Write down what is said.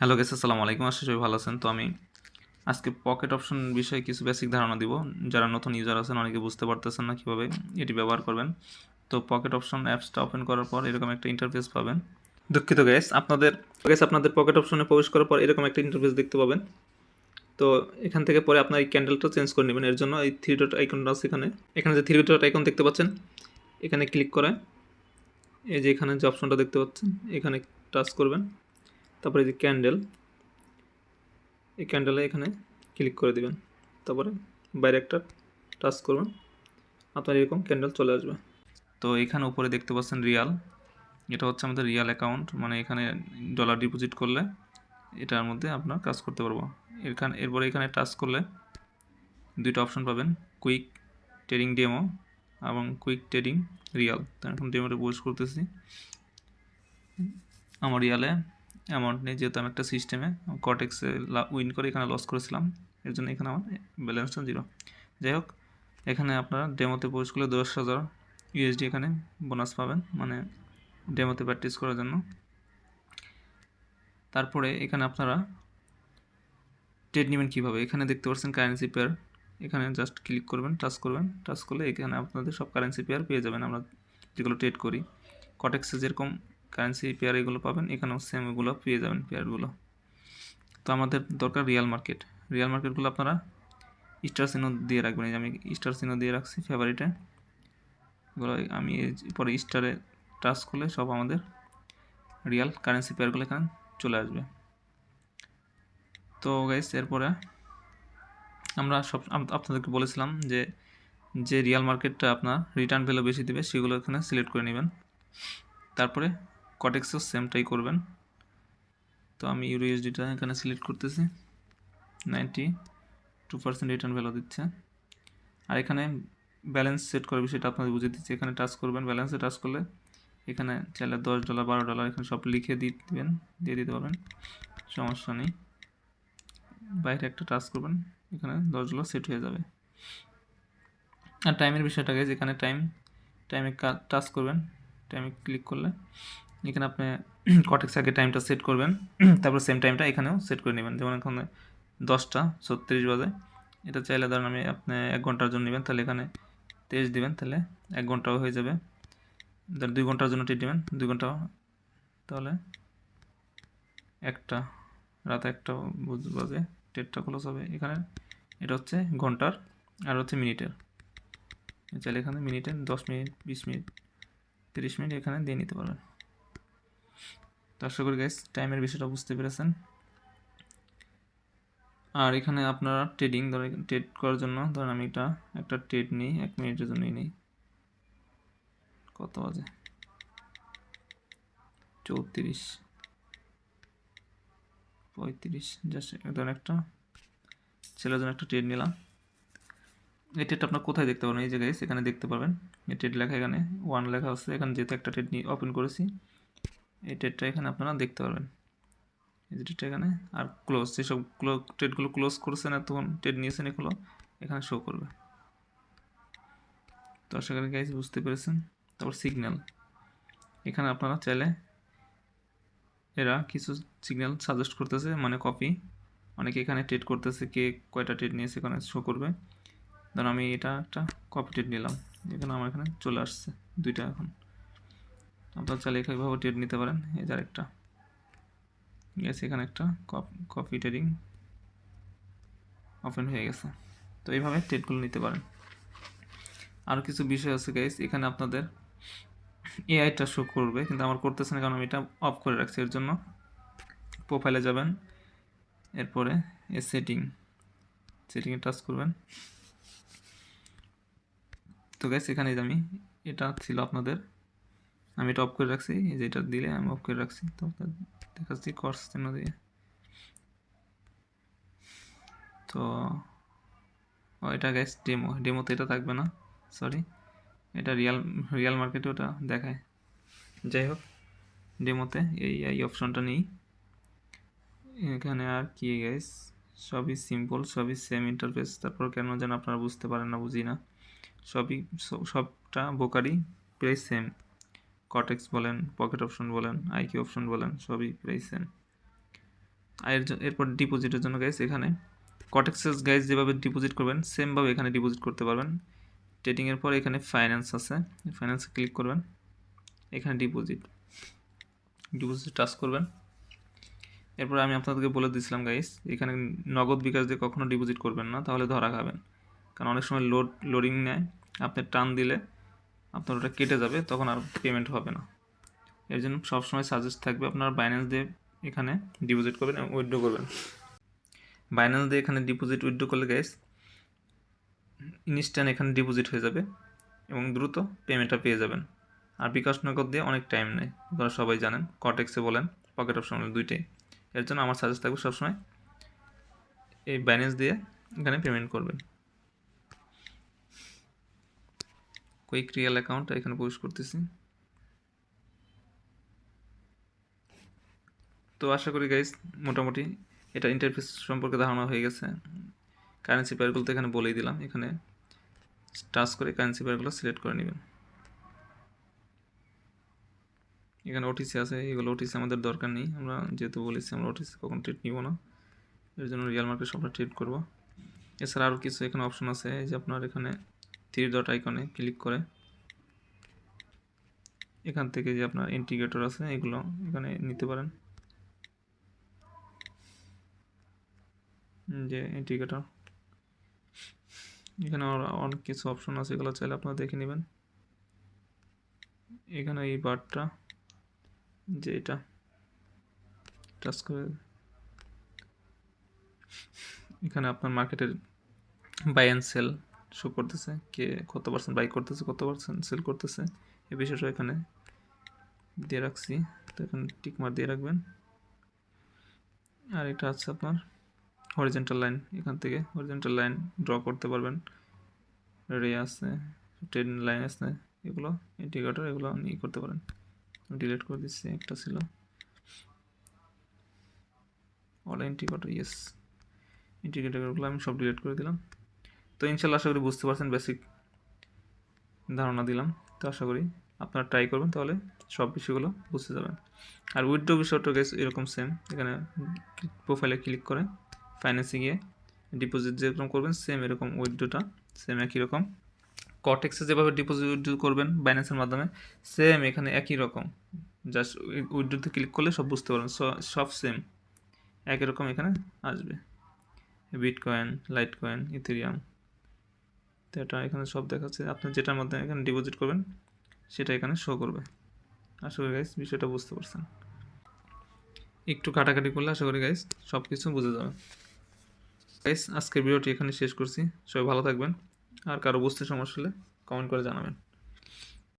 Hello guess আসসালামু আলাইকুম। আশা সবাই ভালো আছেন। তো আমি আজকে পকেট অপশন বিষয়ে কিছু বেসিক ধারণা দিব। যারা নতুন ইউজার আছেন, অনেকে বুঝতে পারতেছেন না কীভাবে এটি ব্যবহার করবেন। তো পকেট অপশন অ্যাপসটা ওপেন করার পর এরকম একটা ইন্টারফেস পাবেন। দুঃখিত গ্যাস আপনাদের গ্যাস আপনাদের পকেট অপশনে প্রবেশ করার পর এরকম একটা ইন্টারফেস দেখতে পাবেন। তো এখান থেকে পরে আপনার এই ক্যান্ডেলটা চেঞ্জ করে নেবেন। এর জন্য এই থ্রি ডট আইকনটা আছে এখানে। এখানে যে থ্রি ডট আইকন দেখতে পাচ্ছেন, এখানে ক্লিক করে। এই যে এখানে যে অপশনটা দেখতে পাচ্ছেন, এখানে টাচ করবেন। তারপরে যে ক্যান্ডেল এই ক্যান্ডেলে এখানে ক্লিক করে দিবেন। তারপরে বাইরে একটা টাচ করবেন। আপনার এরকম ক্যান্ডেল চলে আসবে। তো এখানে উপরে দেখতে পাচ্ছেন রিয়াল এটা হচ্ছে আমাদের রিয়াল অ্যাকাউন্ট মানে এখানে ডলার ডিপোজিট করলে এটার মধ্যে আপনার কাজ করতে পারব। এখানে এরপরে এখানে টাচ করলে দুইটা অপশন পাবেন কুইক ট্রেডিং ডেমো এবং কুইক ট্রেডিং রিয়াল তো এখন ডেমোটা পোস্ট করতেছি। আমার রিয়ালে অ্যামাউন্ট নেই, যেহেতু আমি একটা সিস্টেমে কটেক্সে উইন করে এখানে লস করেছিলাম, এর জন্য এখানে আমার ব্যালেন্সটা জিরো যাই হোক, এখানে আপনারা ডেমোতে পোস্ট করলে দশ হাজার ইউএসডি এখানে বোনাস পাবেন মানে ডেমোতে প্র্যাকটিস করার জন্য। তারপরে এখানে আপনারা ট্রেড নেবেন কীভাবে? এখানে দেখতে পাচ্ছেন কারেন্সি পেয়ার এখানে জাস্ট ক্লিক করবেন টাচ করবেন টাচ করলে এখানে আপনাদের সব কারেন্সি পেয়ার পেয়ে যাবেন, আমরা যেগুলো ট্রেড করি। কটেক্সে যেরকম কারেন্সি পেয়ার এগুলো পাবেন, এখানেও সেম এগুলো পেয়ে যাবেন পেয়ারগুলো তো আমাদের দরকার রিয়াল মার্কেট রিয়াল মার্কেটগুলো আপনারা স্টার চিহ্ন দিয়ে রাখবেন, এই যে আমি স্টার চিহ্ন দিয়ে রাখছি ফেভারিটে এগুলো আমি পরে স্টারে টাচ করলে সব আমাদের রিয়াল কারেন্সি পেয়ারগুলো এখানে চলে আসবে। তো গাইস এরপরে আমরা সব আপনাদেরকে বলেছিলাম যে যে রিয়াল মার্কেটটা আপনার রিটার্ন ভ্যালু বেশি দেবে, সেগুলো এখানে সিলেক্ট করে নেবেন। তারপরে কটেক্সও সেমটাই করবেন। তো আমি ইউরো ইউএসডিটা এখানে সিলেক্ট করতেছি। Ninety two percent return value দিচ্ছে। আর এখানে ব্যালেন্স সেট করার বিষয়টা আপনাদের বুঝিয়ে দিচ্ছি। এখানে টাচ করবেন ব্যালেন্সে টাচ করলে এখানে চাইলে দশ ডলার বারো ডলার এখানে সব লিখে দিবেন, দিয়ে দিতে পারবেন। সমস্যা নেই। বাইরে একটা টাচ করবেন, এখানে দশ ডলার সেট হয়ে যাবে। আর টাইমের বিষয়টা গেছে এখানে টাইম টাইমে টাচ করবেন টাইমে ক্লিক করলে এখানে আপনি কটেক্স আগে টাইমটা সেট করবেন, তারপর সেম টাইমটা এখানেও সেট করে নেবেন। যেমন এখানে দশটা, ছত্রিশ বাজে। এটা চাইলে ধরেন আমি আপনি এক ঘণ্টার জন্য নেবেন, তাহলে এখানে তেইশ দিবেন, তাহলে এক ঘন্টাও হয়ে যাবে। ধর দুই ঘণ্টার জন্য টেট নেবেন, দুই ঘণ্টা তাহলে একটা, রাত একটা বাজে টেটটা ক্লোজ হবে এখানে। এটা হচ্ছে ঘণ্টার, আর হচ্ছে মিনিটের। চাইলে এখানে মিনিটে দশ মিনিট, বিশ মিনিট, তিরিশ মিনিট এখানে দিয়ে নিতে পারবেন তো আশা করি গাইস টাইমের বিষয়টা বুঝতে পেরেছেন। আর এখানে আপনারা ট্রেডিং ধরেন ট্রেড করার জন্য ধরেন আমি এটা একটা ট্রেড নিই, এক মিনিটের জন্যই নিই। কত বাজে? চৌত্রিশ। পঁয়ত্রিশ জাস্ট ধরেন একটা ছেলের জন্য একটা ট্রেড নিলাম। এই ট্রেডটা আপনার কোথায় দেখতে পারবেন? এই জায়গায় সেখানে দেখতে পাবেন এই ট্রেড লেখা এখানে ওয়ান লেখা আছে। এখানে যেহেতু একটা ট্রেড নিয়ে ওপেন করেছি এই ট্রেডটা এখানে আপনারা দেখতে পারবেন। এই যে ট্রেডটা এখানে, আর ক্লোজ যেসব ট্রেডগুলো ক্লোজ করেছেন তখন ট্রেড নিয়েছেন এগুলো এখানে শো করবে। তো আশা করি গাইজ বুঝতে পেরেছেন। তারপর সিগন্যাল এখানে আপনারা চাইলে এরা কিছু সিগন্যাল সাজেস্ট করতেছে মানে কপি অনেকে এখানে ট্রেড করতেছে কে কয়টা ট্রেড নিয়েছে এখানে শো করবে। ধরুন আমি এটা একটা কপি ট্রেড নিলাম। এখানে আমার এখানে চলে আসছে, দুইটা এখন। আপনারা চাইলে এইভাবে ট্রেড নিতে পারেন। এই যার একটা গেছে এখানে একটা কপি ট্রেডিং ওপেন হয়ে গেছে। তো এইভাবে ট্রেডগুলো নিতে পারেন। আরও কিছু বিষয় আছে গাইস এখানে আপনাদের এআইটা শো করবে, কিন্তু আমার করতেছে না, কারণ আমি এটা অফ করে রাখছি। এর জন্য প্রোফাইলে যাবেন, এরপরে এ সেটিং সেটিংয়ে টাচ করবেন। তো গ্যাস এখানে আমি, এটা ছিল আপনাদের আমি এটা অফ করে রাখছি, এই যে এটা দিলে আমি অফ করে রাখছি, তো দেখাচ্ছি কর্স চিহ্ন দিয়ে তো, ও এটা গ্যাস ডেমো ডেমোতে এটা থাকবে না সরি এটা রিয়াল রিয়াল মার্কেটে ওটা দেখায়। যাই হোক ডেমোতে এই এই অপশনটা নেই। এখানে আর কি গ্যাস সবই সিম্পল সবই সেম ইন্টারফেস তারপর কেন যেন আপনারা বুঝতে পারেন না, বুঝি না। সবই সবটা বোকারই প্রায় সেম কটেক্স বলেন পকেট অপশন বলেন আইকি অপশন বলেন, সবই প্রায় সেম আর এর এরপর ডিপোজিটের জন্য গাইস এখানে কটেক্সেস গাইস যেভাবে ডিপোজিট করবেন সেমভাবে এখানে ডিপোজিট করতে পারবেন। ট্রেডিংয়ের পর এখানে ফাইন্যান্স আছে ফাইন্যান্সে ক্লিক করবেন, এখানে ডিপোজিট ডিপোজিট টাচ করবেন। এরপর আমি আপনাদেরকে বলে দিয়েছিলাম গাইস এখানে নগদ বিকাশ দিয়ে কখনো ডিপোজিট করবেন না, তাহলে ধরা খাবেন। কারণ অনেক সময় লোড লোডিং নেয়। আপনি টান দিলে আপনার ওটা কেটে যাবে, তখন আর পেমেন্ট হবে না। এর জন্য সবসময় সাজেস্ট থাকবে আপনার বাইন্যান্স দিয়ে এখানে ডিপোজিট করবেন এবং উইথড্র করবেন। বাইন্যান্স দিয়ে এখানে ডিপোজিট উইথড্র করলে গাইস ইনস্ট্যান্ট এখানে ডিপোজিট হয়ে যাবে এবং দ্রুত পেমেন্টটা পেয়ে যাবেন। আর বিকাশ নগদ দিয়ে অনেক টাইম নেয়, আপনারা সবাই জানেন কটেক্সে বলেন পকেট অপশন বলেন, দুইটাই। এর জন্য আমার সাজেস্ট থাকবে সবসময় এই ব্যালেন্স দিয়ে এখানে পেমেন্ট করবেন। কুইক রিয়েল অ্যাকাউন্ট এখানে প্রবেশ করতেছি। তো আশা করি গাইজ মোটামুটি এটা ইন্টারফেস সম্পর্কে ধারণা হয়ে গেছে। কারেন্সি পেয়ারগুলো তো এখানে বলেই দিলাম, এখানে টাচ করে কারেন্সি পেয়ারগুলো সিলেক্ট করে নেবেন। এখানে ওটিসি আছে, এগুলো ওটিসি আমাদের দরকার নেই। আমরা যেহেতু বলেছি আমরা ওটিসি কখন ট্রিট নিব না, এর জন্য রিয়াল মার্কেট সবটা ট্রিট করব। এছাড়া আরও কিছু এখানে অপশন আছে যে আপনার এখানে থ্রি ডট আইকনে ক্লিক করে এখান থেকে যে আপনার ইন্টিগ্রেটর আছে, এগুলো এখানে নিতে পারেন। যে ইন্ডিকেটর এখানে অনেক কিছু অপশন আছে, এগুলো চাইলে আপনারা দেখে নেবেন। এখানে এই বারটা যে এটা টাচ করে এখানে আপনার মার্কেটের বাই অ্যান্ড সেল শো করতেছে, কে কত পার্সেন্ট বাই করতেছে, কত পার্সেন্ট সেল করতেছে এই বিষয়টা এখানে দিয়ে রাখছি। তো এখানে টিক মার দিয়ে রাখবেন। আর এটা আছে আপনার হরিজেন্টাল লাইন এখান থেকে হরিজেন্টাল লাইন ড্র করতে পারবেন। রে আছে ট্রেন লাইন আছে, এগুলো ইন্ডিকেটর এগুলো নিয়ে করতে পারেন। ডিলিট করে দিচ্ছি, একটা ছিল। অল ইন্ডিকেটর ইয়েস ইন্ডিকেটরগুলো আমি সব ডিলিট করে দিলাম। তো ইনশাল্লাহ আশা করি বুঝতে পারছেন বেসিক ধারণা দিলাম। তো আশা করি আপনারা ট্রাই করবেন, তাহলে সব বিষয়গুলো বুঝতে যাবেন। আর উইথড্রো বিষয়টা গেছে এরকম সেম এখানে প্রোফাইলে ক্লিক করে ফাইন্যান্সে গিয়ে ডিপোজিট যেরকম করবেন সেম এরকম উইথড্রোটা সেম একই রকম। কটেক্সে যেভাবে ডিপোজিট উইথড্রো করবেন বাইন্যান্সের মাধ্যমে সেম এখানে একই রকম। জাস্ট উইথড্রোতে ক্লিক করলে সব বুঝতে পারবেন সব সেম একই রকম এখানে আসবে। বিটকয়েন লাইট কয়েন ইথেরিয়াম তো এটা এখানে সব দেখাচ্ছে। আপনি যেটার মধ্যে এখানে ডিপোজিট করবেন, সেটা এখানে শো করবে। আশা করি গাইস বিষয়টা বুঝতে পারছেন। একটু কাটাকাটি করলে আশা করি গাইস সব কিছু বুঝে যাবে গাইস আজকের ভিডিওটি এখানে শেষ করছি। সবাই ভালো থাকবেন। আর কারও বুঝতে সমস্যা হলে কমেন্ট করে জানাবেন।